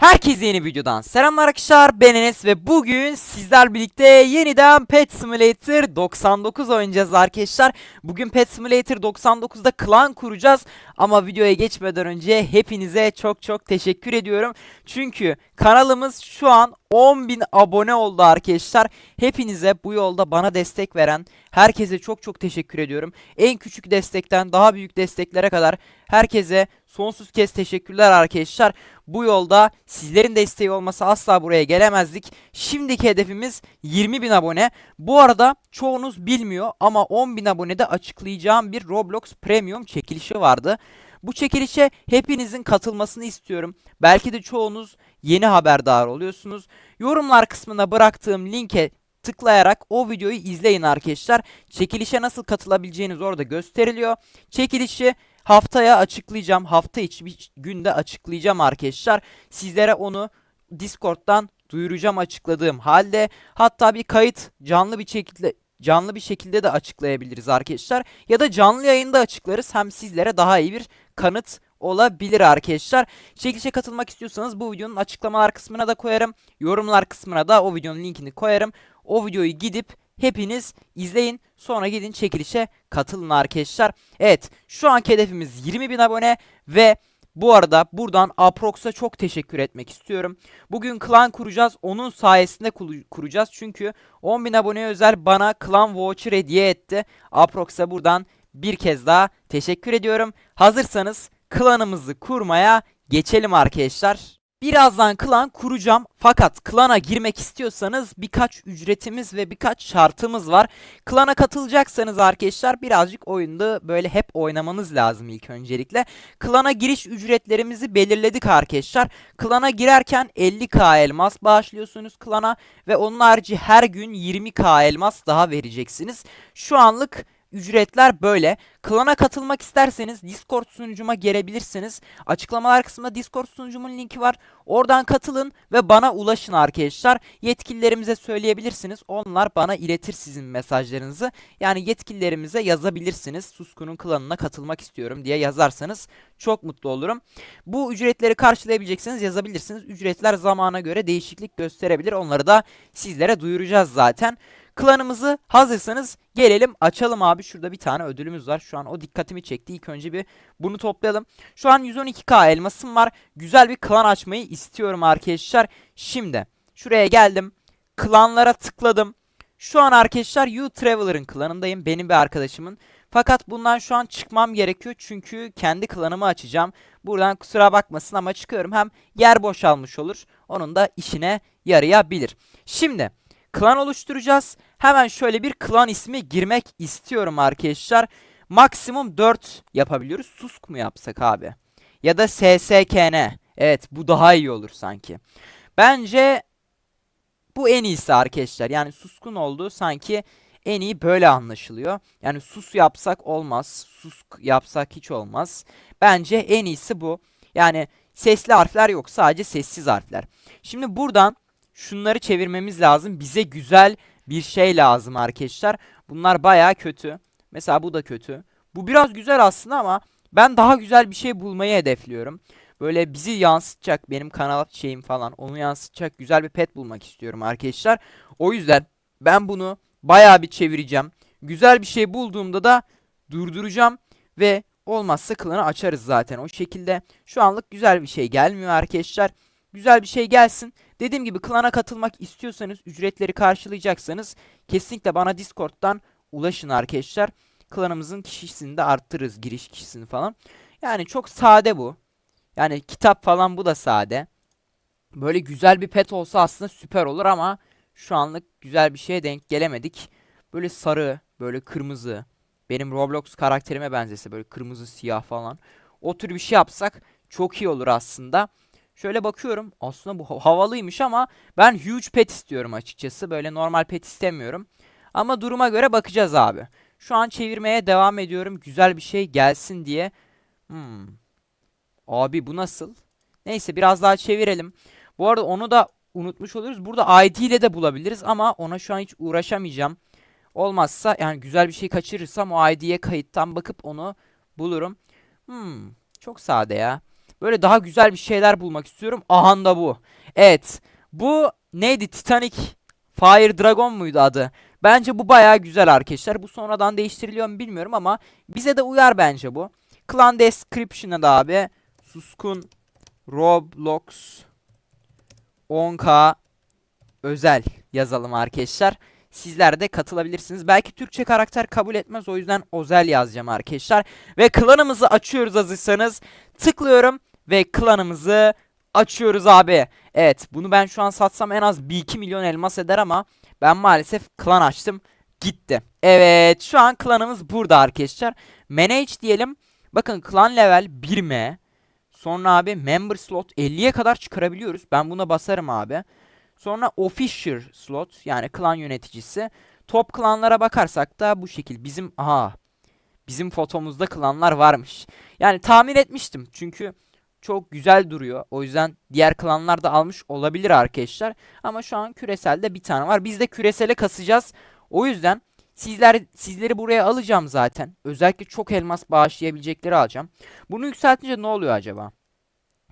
Herkese yeni videodan selamlar arkadaşlar ben Enes ve bugün sizler birlikte yeniden Pet Simulator 99 oynayacağız arkadaşlar. Bugün Pet Simulator 99'da klan kuracağız ama videoya geçmeden önce hepinize çok çok teşekkür ediyorum. Çünkü kanalımız şu an 10.000 abone oldu arkadaşlar. Hepinize bu yolda bana destek veren herkese çok çok teşekkür ediyorum. En küçük destekten daha büyük desteklere kadar herkese sonsuz kez teşekkürler arkadaşlar. Bu yolda sizlerin desteği olmasa asla buraya gelemezdik. Şimdiki hedefimiz 20.000 abone. Bu arada çoğunuz bilmiyor ama 10.000 abonede açıklayacağım bir Roblox Premium çekilişi vardı. Bu çekilişe hepinizin katılmasını istiyorum. Belki de çoğunuz yeni haberdar oluyorsunuz. Yorumlar kısmına bıraktığım linke tıklayarak o videoyu izleyin arkadaşlar. Çekilişe nasıl katılabileceğiniz orada gösteriliyor. Çekilişi haftaya açıklayacağım. Hafta içi bir günde açıklayacağım arkadaşlar. Sizlere onu Discord'dan duyuracağım açıkladığım halde. Hatta bir kayıt canlı bir şekilde canlı bir şekilde de açıklayabiliriz arkadaşlar. Ya da canlı yayında açıklarız. Hem sizlere daha iyi bir kanıt olabilir arkadaşlar. Çekilişe katılmak istiyorsanız bu videonun açıklamalar kısmına da koyarım. Yorumlar kısmına da o videonun linkini koyarım. O videoyu gidip hepiniz izleyin. Sonra gidin çekilişe katılın arkadaşlar. Evet şu anki hedefimiz 20.000 abone ve bu arada buradan Aprox'a çok teşekkür etmek istiyorum. Bugün klan kuracağız. Onun sayesinde kuracağız. Çünkü 10.000 aboneye özel bana klan voucher hediye etti. Aprox'a buradan bir kez daha teşekkür ediyorum. Hazırsanız klanımızı kurmaya geçelim arkadaşlar. Birazdan klan kuracağım fakat klana girmek istiyorsanız birkaç ücretimiz ve birkaç şartımız var. Klana katılacaksanız arkadaşlar birazcık oyunda böyle hep oynamanız lazım ilk öncelikle. Klana giriş ücretlerimizi belirledik arkadaşlar. Klana girerken 50k elmas bağışlıyorsunuz klana ve onun harici her gün 20k elmas daha vereceksiniz. Şu anlık ücretler böyle. Klana katılmak isterseniz Discord sunucuma gelebilirsiniz. Açıklamalar kısmında Discord sunucumun linki var. Oradan katılın ve bana ulaşın arkadaşlar. Yetkililerimize söyleyebilirsiniz. Onlar bana iletir sizin mesajlarınızı. Yani yetkililerimize yazabilirsiniz. Suskun'un klanına katılmak istiyorum diye yazarsanız çok mutlu olurum. Bu ücretleri karşılayabileceksiniz yazabilirsiniz. Ücretler zamana göre değişiklik gösterebilir. Onları da sizlere duyuracağız zaten. Klanımızı hazırsanız gelelim açalım abi. Şurada bir tane ödülümüz var. Şu an o dikkatimi çekti. İlk önce bir bunu toplayalım. Şu an 112k elmasım var. Güzel bir klan açmayı istiyorum arkadaşlar. Şimdi şuraya geldim. Klanlara tıkladım. Şu an arkadaşlar You Traveler'ın klanındayım. Benim bir arkadaşımın. Fakat bundan şu an çıkmam gerekiyor. Çünkü kendi klanımı açacağım. Buradan kusura bakmasın ama çıkıyorum. Hem yer boşalmış olur. Onun da işine yarayabilir. Şimdi klan oluşturacağız. Hemen şöyle bir klan ismi girmek istiyorum arkadaşlar. Maksimum 4 yapabiliyoruz. Susk mu yapsak abi? Ya da SSKN. Evet bu daha iyi olur sanki. Bence bu en iyisi arkadaşlar. Yani suskun olduğu sanki en iyi böyle anlaşılıyor. Yani sus yapsak olmaz. Susk yapsak hiç olmaz. Bence en iyisi bu. Yani sesli harfler yok. Sadece sessiz harfler. Şimdi buradan şunları çevirmemiz lazım. Bize güzel bir şey lazım arkadaşlar. Bunlar baya kötü. Mesela bu da kötü. Bu biraz güzel aslında ama ben daha güzel bir şey bulmayı hedefliyorum. Böyle bizi yansıtacak benim kanal şeyim falan onu yansıtacak güzel bir pet bulmak istiyorum arkadaşlar. O yüzden ben bunu baya bir çevireceğim. Güzel bir şey bulduğumda da durduracağım ve olmazsa klanı açarız zaten o şekilde. Şu anlık güzel bir şey gelmiyor arkadaşlar. Güzel bir şey gelsin. Dediğim gibi klana katılmak istiyorsanız, ücretleri karşılayacaksanız kesinlikle bana Discord'dan ulaşın arkadaşlar. Klanımızın kişisini de arttırırız, giriş kişisini falan. Yani çok sade bu. Yani kitap falan bu da sade. Böyle güzel bir pet olsa aslında süper olur ama şu anlık güzel bir şeye denk gelemedik. Böyle sarı, böyle kırmızı. Benim Roblox karakterime benzese böyle kırmızı, siyah falan. O tür bir şey yapsak çok iyi olur aslında. Şöyle bakıyorum. Aslında bu ha- havalıymış ama ben huge pet istiyorum açıkçası. Böyle normal pet istemiyorum. Ama duruma göre bakacağız abi. Şu an çevirmeye devam ediyorum. Güzel bir şey gelsin diye. Hmm. Abi bu nasıl? Neyse biraz daha çevirelim. Bu arada onu da unutmuş oluruz. Burada ID ile de bulabiliriz ama ona şu an hiç uğraşamayacağım. Olmazsa yani güzel bir şey kaçırırsam o ID'ye kayıttan bakıp onu bulurum. Hmm, çok sade ya. Böyle daha güzel bir şeyler bulmak istiyorum. Aha da bu. Evet. Bu neydi? Titanic Fire Dragon muydu adı? Bence bu bayağı güzel arkadaşlar. Bu sonradan değiştiriliyor mu bilmiyorum ama bize de uyar bence bu. Clan Description'a da abi Suskun Roblox 10K özel yazalım arkadaşlar. Sizler de katılabilirsiniz. Belki Türkçe karakter kabul etmez o yüzden özel yazacağım arkadaşlar. Ve klanımızı açıyoruz hazırsanız. Tıklıyorum ve klanımızı açıyoruz abi. Evet bunu ben şu an satsam en az 1-2 milyon elmas eder ama ben maalesef klan açtım. Gitti. Evet şu an klanımız burada arkadaşlar. Manage diyelim. Bakın klan level 1M. Sonra abi member slot 50'ye kadar çıkarabiliyoruz. Ben buna basarım abi. Sonra official slot yani klan yöneticisi. Top klanlara bakarsak da bu şekil. Bizim aha bizim fotomuzda klanlar varmış. Yani tahmin etmiştim. Çünkü çok güzel duruyor. O yüzden diğer klanlar da almış olabilir arkadaşlar. Ama şu an küreselde bir tane var. Biz de küresele kasacağız. O yüzden sizler sizleri buraya alacağım zaten. Özellikle çok elmas bağışlayabilecekleri alacağım. Bunu yükseltince ne oluyor acaba?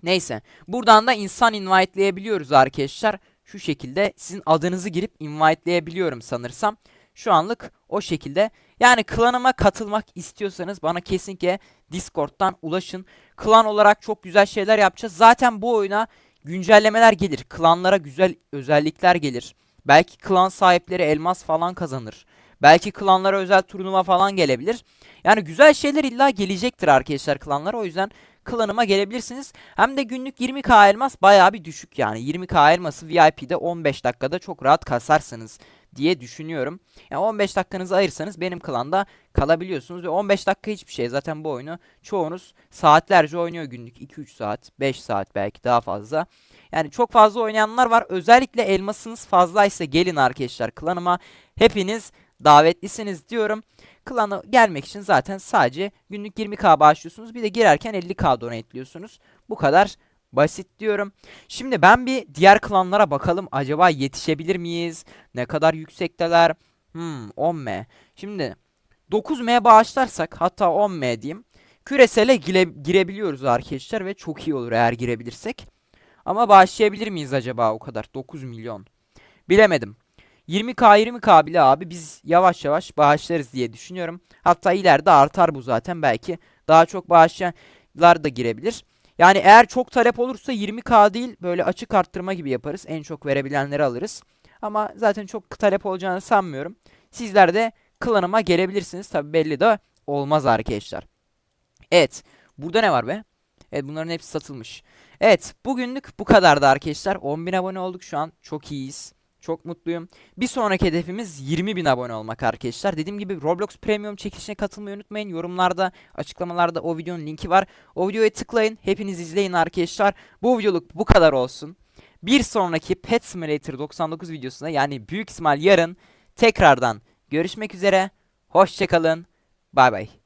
Neyse. Buradan da insan invite'leyebiliyoruz arkadaşlar. Şu şekilde sizin adınızı girip invite'leyebiliyorum sanırsam. Şu anlık o şekilde. Yani klanıma katılmak istiyorsanız bana kesinlikle Discord'dan ulaşın. Klan olarak çok güzel şeyler yapacağız. Zaten bu oyuna güncellemeler gelir. Klanlara güzel özellikler gelir. Belki klan sahipleri elmas falan kazanır. Belki klanlara özel turnuva falan gelebilir. Yani güzel şeyler illa gelecektir arkadaşlar klanlara. O yüzden klanıma gelebilirsiniz. Hem de günlük 20k elmas bayağı bir düşük yani. 20k elması VIP'de 15 dakikada çok rahat kasarsınız diye düşünüyorum. Yani 15 dakikanızı ayırsanız benim klanda kalabiliyorsunuz ve 15 dakika hiçbir şey. Zaten bu oyunu çoğunuz saatlerce oynuyor günlük 2-3 saat, 5 saat belki daha fazla. Yani çok fazla oynayanlar var. Özellikle elmasınız fazlaysa gelin arkadaşlar klanıma. Hepiniz davetlisiniz diyorum. Klana gelmek için zaten sadece günlük 20k bağışlıyorsunuz. Bir de girerken 50k donateliyorsunuz. Bu kadar basit diyorum. Şimdi ben bir diğer klanlara bakalım. Acaba yetişebilir miyiz? Ne kadar yüksekteler? Hmm 10m. Şimdi 9m bağışlarsak hatta 10m diyeyim. Küresele gire, girebiliyoruz arkadaşlar ve çok iyi olur eğer girebilirsek. Ama bağışlayabilir miyiz acaba o kadar? 9 milyon. Bilemedim. 20k 20k bile abi biz yavaş yavaş bağışlarız diye düşünüyorum. Hatta ileride artar bu zaten. Belki daha çok bağışlayanlar da girebilir. Yani eğer çok talep olursa 20k değil böyle açık arttırma gibi yaparız. En çok verebilenleri alırız. Ama zaten çok talep olacağını sanmıyorum. Sizler de klanıma gelebilirsiniz. Tabi belli de olmaz arkadaşlar. Evet. Burada ne var be? Evet bunların hepsi satılmış. Evet bugünlük bu kadardı arkadaşlar. 10.000 abone olduk şu an. Çok iyiyiz. Çok mutluyum. Bir sonraki hedefimiz 20.000 abone olmak arkadaşlar. Dediğim gibi Roblox Premium çekilişine katılmayı unutmayın. Yorumlarda, açıklamalarda o videonun linki var. O videoya tıklayın. Hepiniz izleyin arkadaşlar. Bu videoluk bu kadar olsun. Bir sonraki Pet Simulator 99 videosunda yani büyük ihtimal yarın tekrardan görüşmek üzere. Hoşçakalın. Bay bay.